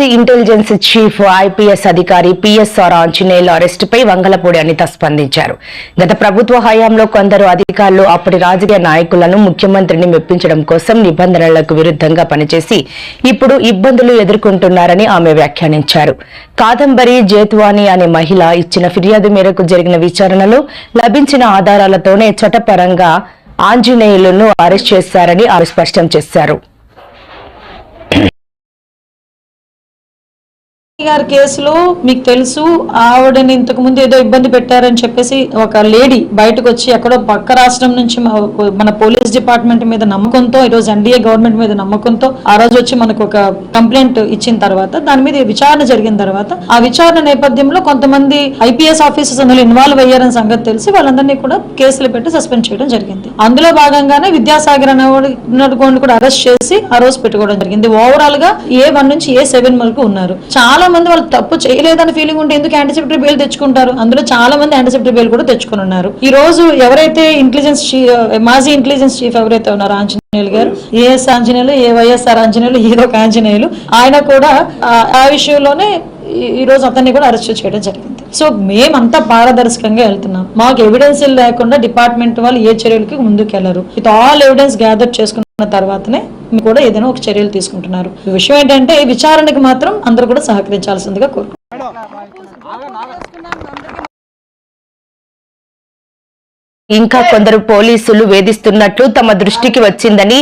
మాజీ intelligence chief I P S అధికారి PSR ఆంజనేయుల అరెస్టుపై వంగలపూడి అనిత స్పందించారు. గత ప్రభుత్వ హయాంలో కొందరు అధికారులు అప్పటి రాజకీయ నాయకులను ముఖ్యమంత్రిని మెప్పించడం కోసం నిబంధనలకు విరుద్ధంగా పనిచేసి ఇప్పుడు ఇబ్బందులు ఎదుర్కొంటున్నారని ఆమె వ్యాఖ్యానించారు. కాదంబరి జేత్వాని అనే మహిళ ఇచ్చిన ఫిర్యాదు మేరకు జరిగిన విచారణలో లభించిన ఆధారాలతోనే చట్టపరంగా ఆంజనేయులను అరెస్ట్ చేశారని ఆమె స్పష్టం చేశారు. గారి కేసులో మీకు తెలుసు ఆవిడని ఇంతకు ముందు ఏదో ఇబ్బంది పెట్టారని చెప్పేసి ఒక లేడీ బయటకు వచ్చి ఎక్కడో పక్క రాష్ట్రం నుంచి మన పోలీస్ డిపార్ట్మెంట్ మీద నమ్మకంతో ఈరోజు ఎన్డీఏ గవర్నమెంట్ మీద నమ్మకంతో ఆ రోజు వచ్చి మనకు ఒక కంప్లైంట్ ఇచ్చిన తర్వాత దాని మీద విచారణ జరిగిన తర్వాత ఆ విచారణ నేపథ్యంలో కొంతమంది ఐపీఎస్ ఆఫీసర్స్ అందులో ఇన్వాల్వ్ అయ్యారని సంగతి తెలిసి వాళ్ళందరినీ కూడా కేసులు పెట్టి సస్పెండ్ చేయడం జరిగింది. అందులో భాగంగానే విద్యాసాగర్ అనేవాడు కూడా అరెస్ట్ చేసి ఆ రోజు పెట్టుకోవడం జరిగింది. ఓవరాల్గా ఏ వన్ నుంచి ఏ సెవెన్ వరకు ఉన్నారు. చాలా మంది వాళ్ళు తప్పు చేయలేదని ఫీలింగ్ ఉంటే ఎందుకు యాంటీసెప్టరీ బెయిల్ తెచ్చుకుంటారు? అందులో చాలా మంది యాంటీసెప్టరీ బెయిల్ కూడా తెచ్చుకుని ఉన్నారు. ఈ రోజు ఎవరైతే ఇంటెలిజెన్స్ మాజీ ఇంటెలిజెన్స్ చీఫ్ ఎవరైతే ఉన్నారో గారు ఏఎస్ ఆంజనేయులు ఏ వైఎస్ఆర్ ఆంజనేయులు ఏదో ఒక ఆంజనేయులు ఆయన కూడా ఆ- విషయంలోనే ఈ- రోజు అతన్ని కూడా అరెస్ట్ చేయడం జరిగింది. సో మేమంతా పారదర్శకంగా వెళ్తున్నాం. మాకు ఎవిడెన్స్ లేకుండా డిపార్ట్మెంట్ వాళ్ళు ఏ చర్యలకి ముందుకు వెళ్ళరు విత్ ఆల్ ఎవిడెన్స్ గ్యాదర్ చేసుకున్న తర్వాతనే మీరు కూడా ఏదైనా ఒక చర్యలు తీసుకుంటున్నారు. విషయం ఏంటంటే విచారణకి మాత్రం అందరూ కూడా సహకరించాల్సిందిగా కోరుకుంటున్నాం. ఇంకా కొందరు పోలీసులు వేధిస్తున్నట్లు తమ దృష్టికి వచ్చిందని